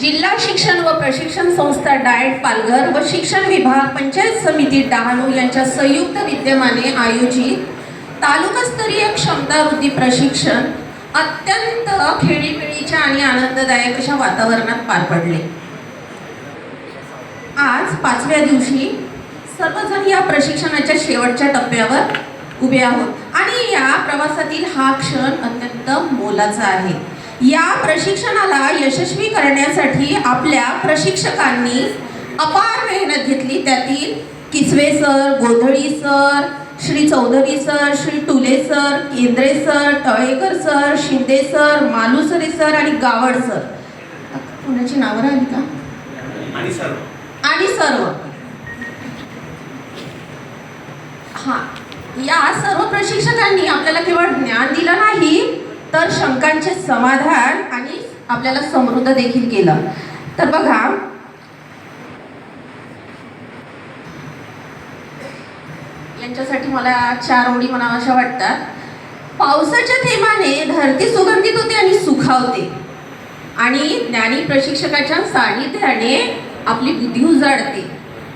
जिल्हा शिक्षण व प्रशिक्षण संस्था डाएट पालघर व शिक्षण विभाग पंचायत समिती डहाणू यांच्या संयुक्त विद्यमाने आयोजित तालुकास्तरीय क्षमतावृद्धी प्रशिक्षण अत्यंत खेळीमेळीच्या आणि आनंददायक अशा वातावरणात पार पडले. आज पाचव्या दिवशी सर्वजण या प्रशिक्षणाच्या शेवटच्या टप्प्यावर उभे आहोत आणि या प्रवासातील हा क्षण अत्यंत मोलाचा आहे. या प्रशिक्षणाला यशस्वी करण्यासाठी आपल्या प्रशिक्षकांनी अपार मेहनत घेतली. त्यातील Kiswe sir Godhali sir Shri Chaudhari sir Shri Tule sir Kendre sir Talekar sir Shinde sir Malusare sir आणि गावड सर. कोणाची नावं राहिली का? आणि सर्व. आणि सर्व. हा. या सर्व प्रशिक्षकांनी आपल्याला केवळ ज्ञान दिलं नाही तर शंकांचे समाधान आणि आपल्याला समृद्ध देखील केलं. तर बघा यांच्यासाठी मला चार ओळी म्हणाव्याशा वाटतात. पावसाच्या थेंबाने धरती सुगंधित होते आणि सुखावते. आणि ज्ञानी प्रशिक्षकाच्या सानिध्याने आपली बुद्धी उजाडते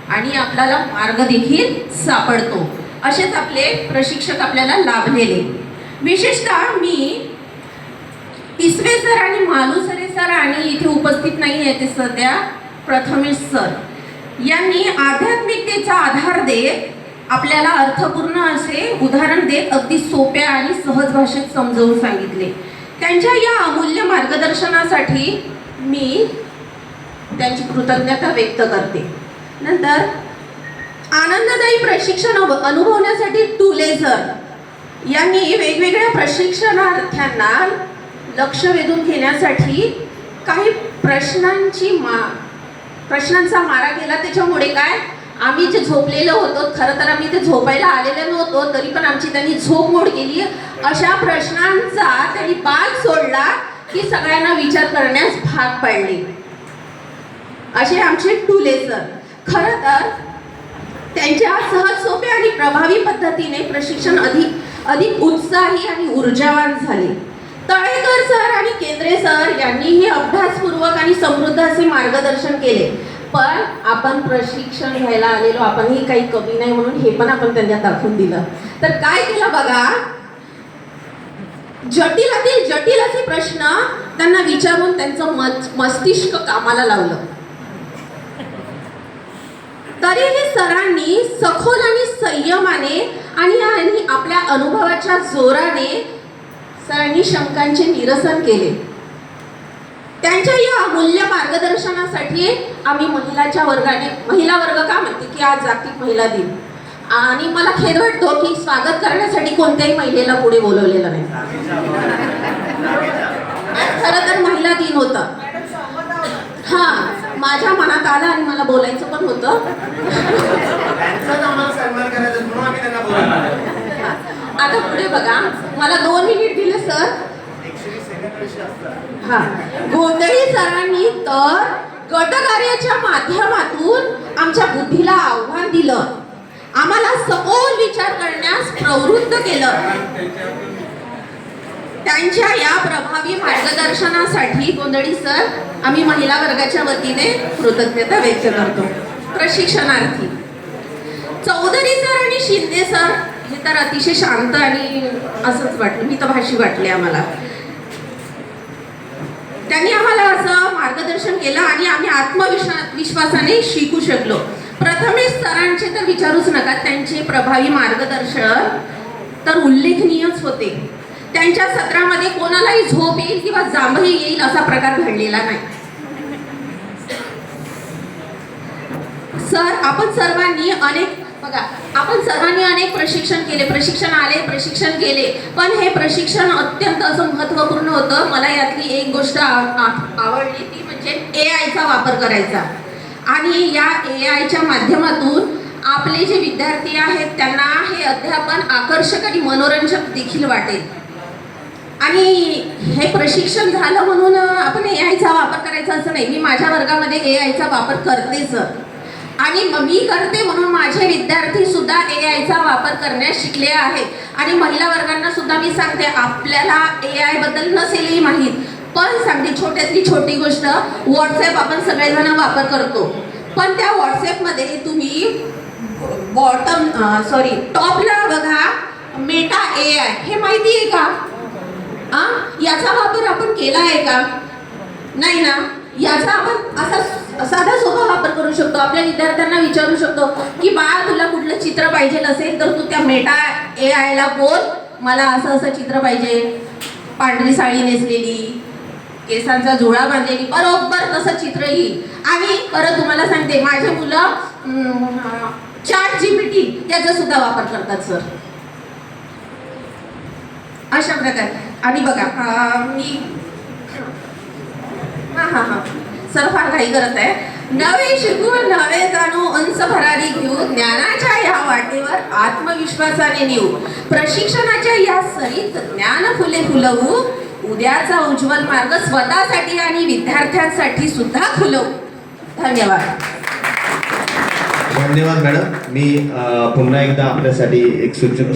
आणि आपल्याला मार्ग देखील सापडतो. असेच आपले प्रशिक्षक आपल्याला लाभलेले. विशेषतः मी तिसरे सर आणि मालुसरे सर आणि इथे उपस्थित नाही आहे ते सध्या. प्रथमेश सर. यांनी आध्यात्मिकतेचा आधार देत आपल्याला अर्थपूर्ण असे उदाहरण देत अगदी सोप्या आणि सहज भाषेत समजावून सांगितले. त्यांच्या या अमूल्य मार्गदर्शनासाठी मी त्यांची कृतज्ञता व्यक्त करते. नंतर आनंददायी प्रशिक्षण अव- अनुभवण्यासाठी टुले सर. यांनी वेगवेगळ्या प्रशिक्षणार्थ्यांना लक्ष वेधून घेण्यासाठी काही प्रश्नांची मा प्रश्नांचा मारा गेला त्याच्यामुळे काय? आम्ही जे झोपलेलो होतो खरं तर आम्ही ते झोपायला आलेलं नव्हतो तरी पण आमची त्यांनी झोप मोड केली. अशा प्रश्नांचा त्यांनी बाल सोडला की सगळ्यांना विचार करण्यास भाग पाडले. असे आमचे टुले सर खरं तर त्यांच्या सहज सोप्या आणि प्रभावी पद्धतीने प्रशिक्षण अधिक अधिक उत्साही आणि ऊर्जावान झाले. तळेकर सर आणि केंद्रे सर यांनीही अभ्यासपूर्वक आणि समृद्ध असे मार्गदर्शन केले. पण आपण प्रशिक्षण घ्यायला आलेलो आपणही काही कमी नाही म्हणून हे पण आपण त्यांना दाखवून दिलं. तर काय केलं बघा? जटिलातील जटिल असे प्रश्न त्यांना विचारून त्यांचं मत मस्तिष्क कामाला लावलं. तरीही सरांनी सखोल आणि संयमाने आणि आणि आपल्या अनुभवाच्या जोराने सरांनी शंकांचे निरसन केले. त्यांच्या या अमूल्य मार्गदर्शनासाठी आम्ही महिलाच्या वर्गाने महिला वर्ग का म्हणते की आज जागतिक महिला दिन? आणि मला खेद वाटतो की स्वागत करण्यासाठी कोणत्याही महिलेला पुढे बोलवलेलं नाही. खरं तर महिला दिन होता. हा माझ्या मनात आलं आणि मला बोलायचं पण होतं. आता पुढे बघा. मला दोन मिनिट दिले सर हा. गोंधळी सरांनी तर गटकार्याच्या माध्यमातून आमच्या बुद्धीला आव्हान दिलं. आम्हाला सखोल विचार करण्यास प्रवृत्त केलं. त्यांच्या या प्रभावी मार्गदर्शनासाठी गोंधळी सर आम्ही महिला वर्गाच्या वतीने कृतज्ञता व्यक्त करतो. प्रशिक्षणार्थी. चौधरी सर आणि शिंदे सर हे तर अतिशय शांत आणि असंच वाटलं मी तर भाषी वाटले आम्हाला. त्यांनी आम्हाला असं मार्गदर्शन केलं आणि आम्ही आत्मविश्वास विश्वासाने शिकू शकलो. प्रथमेश सरांचे तर विचारूच नका त्यांचे प्रभावी मार्गदर्शन तर उल्लेखनीयच होते. त्यांच्या सत्रामध्ये कोणालाही झोप येईल किंवा जांभही येईल असा प्रकार घडलेला नाही. सर आपण सर्वांनी अनेक बघा आपण सर्वांनी अनेक प्रशिक्षण केले प्रशिक्षण आले प्रशिक्षण केले पण हे प्रशिक्षण अत्यंत असं महत्त्वपूर्ण होतं. मला यातली एक गोष्ट आ- आ- आवडली ती म्हणजे ए आयचा वापर करायचा. आणि या ए आयच्या माध्यमातून आपले जे विद्यार्थी आहेत त्यांना हे अध्यापन आकर्षक आणि मनोरंजक देखील वाटेल. आणि हे प्रशिक्षण झालं म्हणून आपण ए आयचा वापर करायचा असं नाही. मी माझ्या वर्गामध्ये ए आयचा वापर करतेच आणि मी करते म्हणून माझे विद्यार्थी सुद्धा ए आयचा वापर करण्यास शिकले आहेत. आणि महिला वर्गांना सुद्धा मी सांगते आपल्याला ए आयबद्दल नसेलही माहीत पण सांगते छोट्यातली छोटी गोष्ट व्हॉट्सॲप आपण सगळेजण वापर करतो. पण त्या व्हॉट्सॲपमध्ये तुम्ही बॉटम सॉरी टॉपला बघा मेटा ए आय हे माहिती आहे का? आ? याचा वापर आपण केला आहे का? नाही ना? याचा आपण असा साधा सोपा वापर करू शकतो. आपल्या विद्यार्थ्यांना विचारू शकतो की बाळा तुला कुठलं चित्र पाहिजे असेल तर तू त्या मेटा ए आयला बोल. मला असं असं चित्र पाहिजे. पांढरी साडी नेसलेली केसांचा जुळा बांधलेली बरोबर तसं चित्र येईल. आणि परत तुम्हाला सांगते माझे मुलं चार जीपीटी त्याचा सुद्धा वापर करतात सर. अशा प्रकारे. आणि बघा मी हां हां हा सर फार घाई करत आहे. नवे शिकू नवे जाणू अंश भरारी घेऊ ज्ञानाच्या या वाटेवर आत्मविश्वासाने नेऊ. प्रशिक्षणाच्या या सरीत ज्ञान फुले फुलवू. उद्याचा उज्ज्वल मार्ग स्वतःसाठी आणि विद्यार्थ्यांसाठी सुद्धा खुलवू धन्यवाद. धन्यवाद मॅडम. मी पुन्हा एकदा आपल्यासाठी एक सूचना